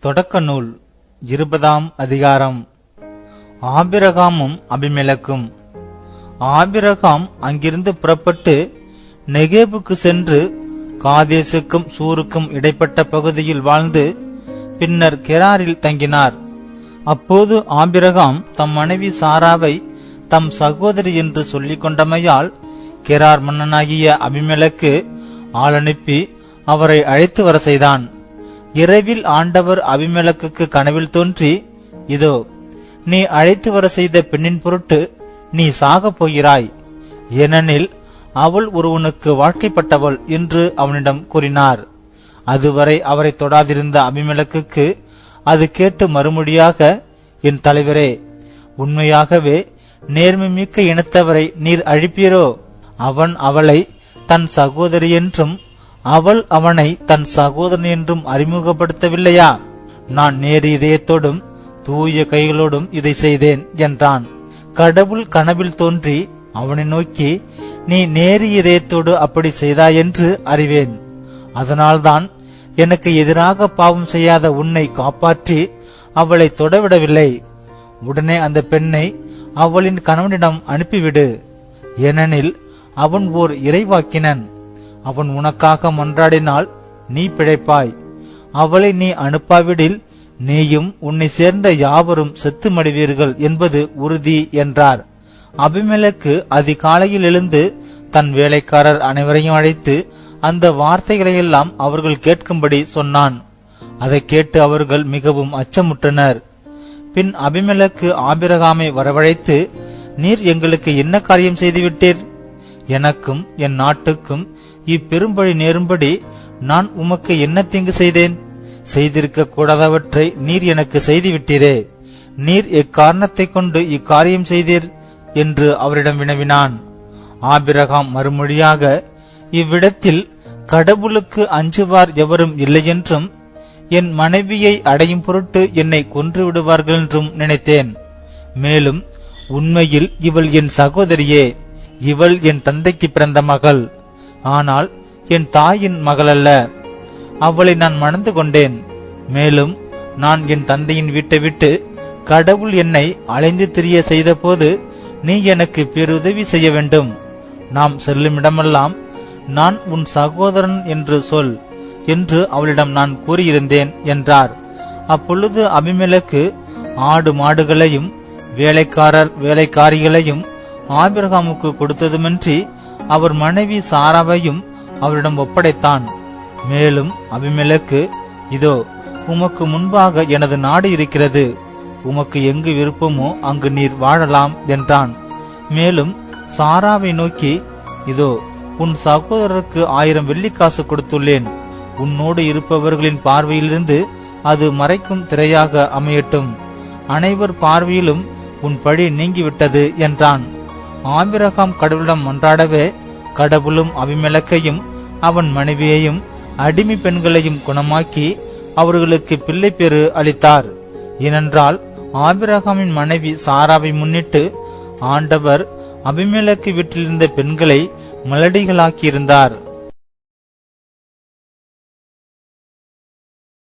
தொடக்க நூல் இருபதாம் அதிகாரம். ஆபிரகாமும் அபிமெலக்கும். ஆபிரகாம் அங்கிருந்து புறப்பட்டு நெகேபுக்கு சென்று காதேசுக்கும் சூருக்கும் இடைப்பட்ட பகுதியில் வாழ்ந்து பின்னர் கெராரில் தங்கினார். அப்போது ஆபிரகாம் தம் மனைவி சாராவை தம் சகோதரி என்று சொல்லிக் கொண்டமையால் கெரார் மன்னனாகிய அபிமெலக்கு ஆளனுப்பி அவரை அழைத்து வர செய்தான். இரவில் ஆண்டவர் அபிமெலக்குக்கு கனவில் தோன்றி இதோ நீ அழைத்து வர செய்த பெண்ணின் பொருட்டு நீ சாகப் போகிறாய். ஏனெனில் அவள் ஒருவனுக்கு வாழ்க்கைப்பட்டவள் என்று அவனிடம் கூறினார். அதுவரை அவரை தொடாதிருந்த அபிமெலக்குக்கு அது கேட்டு மறுமொழியாக என் தலைவரே உண்மையாகவே நேர்மை மிக்க இனத்தவரை நீர் அழிப்பீரோ? அவன் அவளை தன் சகோதரி என்றும் அவள் அவனை தன் சகோதரன் என்றும் அறிமுகப்படுத்தவில்லையா? நான் நேர் இதயத்தோடும் தூய கைகளோடும் இதை செய்தேன் என்றான். கடவுள் கனவில் தோன்றி அவனை நோக்கி நீ நேரு இதயத்தோடு அப்படி செய்தாய் என்று அறிவேன். அதனால்தான் எனக்கு எதிராக பாவம் செய்யாத உன்னை காப்பாற்றி அவளை தொடவிடவில்லை. உடனே அந்த பெண்ணை அவளின் கணவனிடம் அனுப்பிவிடு. ஏனெனில் அவன் ஓர் இறைவாக்கினன். அவன் உனக்காக மன்றாடினால் நீ பிழைப்பாய். அவளை நீ அனுப்பாவிடில் நீயும் உன்னை சேர்ந்த யாவரும் செத்து மடிவீர்கள் என்பது உறுதி என்றார். அபிமெலக்கு அதிகாலையில் எழுந்து தன் வேலைக்காரர் அனைவரையும் அழைத்து அந்த வார்த்தைகளையெல்லாம் அவர்கள் கேட்கும்படி சொன்னான். அதை கேட்டு அவர்கள் மிகவும் அச்சமுற்றனர். பின் அபிமெலக்கு ஆபிரகாமை வரவழைத்து நீர் எங்களுக்கு என்ன காரியம் செய்துவிட்டீர்? எனக்கும் என் நாட்டுக்கும் இப்பெரும்பழி நேரும்படி நான் உமக்கு என்ன தீங்கு செய்தேன்? செய்திருக்க கூடாதவற்றை நீர் எனக்கு செய்துவிட்டீரே. நீர் எக்காரணத்தை கொண்டு இக்காரியம் செய்தீர்? என்று அவரிடம் வினவினான். ஆபிரகாம் மறுமொழியாக இவ்விடத்தில் கடவுளுக்கு அஞ்சுவார் எவரும் இல்லையென்றும் என் மனைவியை அடையும் பொருட்டு என்னை கொன்று விடுவார்கள் என்றும் நினைத்தேன். மேலும் உண்மையில் இவள் என் சகோதரியே. இவள் என் தந்தைக்கு பிறந்த மகள். ஆனால் என் தாயின் மகளல்ல. அவளை நான் மணந்து கொண்டேன். மேலும் நான் என் தந்தையின் வீட்டை விட்டு கடவுள் என்னை அலைந்து திரிய செய்தபோது நீ எனக்கு பேருதவி செய்ய வேண்டும். நாம் செல்லும் இடமெல்லாம் நான் உன் சகோதரன் என்று சொல் என்று அவளிடம் நான் கூறியிருந்தேன் என்றார். அப்பொழுது அபிமேலக்கு ஆடு மாடுகளையும் வேலைக்காரர் வேலைக்காரிகளையும் ஆபிரகாமுக்கு கொடுத்ததுமின்றி அவர் மனைவி சாராவையும் அவரிடம் ஒப்படைத்தான். மேலும் அபிமெலக்கு இதோ உமக்கு முன்பாக எனது நாடு இருக்கிறது. உமக்கு எங்கு விருப்பமோ அங்கு நீர் வாழலாம் என்றான். மேலும் சாராவை நோக்கி இதோ உன் சகோதரருக்கு ஆயிரம் வெள்ளிக்காசு கொடுத்துள்ளேன். உன்னோடு இருப்பவர்களின் பார்வையிலிருந்து அது மறைக்கும் திரையாக அமையட்டும். அனைவர் பார்வையிலும் உன் பழி நீங்கிவிட்டது என்றான். ஆபிரகாம் கடவுளிடம் மன்றாடவே கடவுளும் அபிமிளக்கையும் அவன் மனைவியையும் அடிமை பெண்களையும் குணமாக்கி அவர்களுக்கு பிள்ளை பேறு அளித்தார். ஏனென்றால் ஆபிரகாமின் மனைவி சாராவை முன்னிட்டு ஆண்டவர் அபிமெலக்கு வீட்டிலிருந்த பெண்களை மலடிகளாக்கியிருந்தார்.